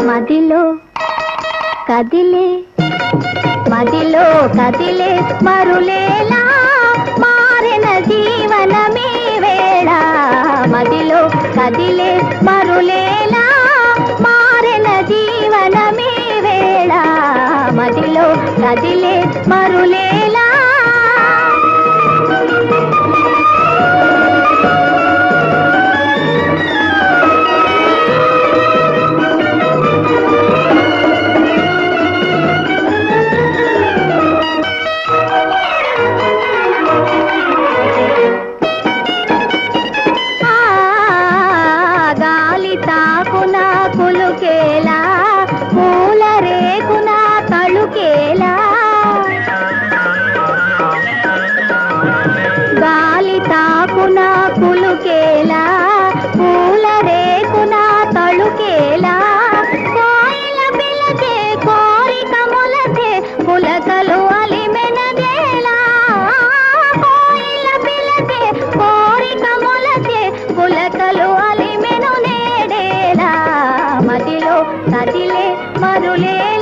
మదిలో కదిలే మదిలో కదిలే మరులేలా మారిన జీవనమే వేళ. మదిలో కదిలే మరులేలా మారిన జీవనమే వేళ. మదిలో కదిలే మరులేలా दारुले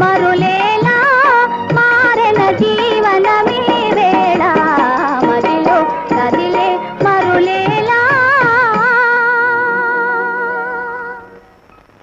మరులేలా మారెన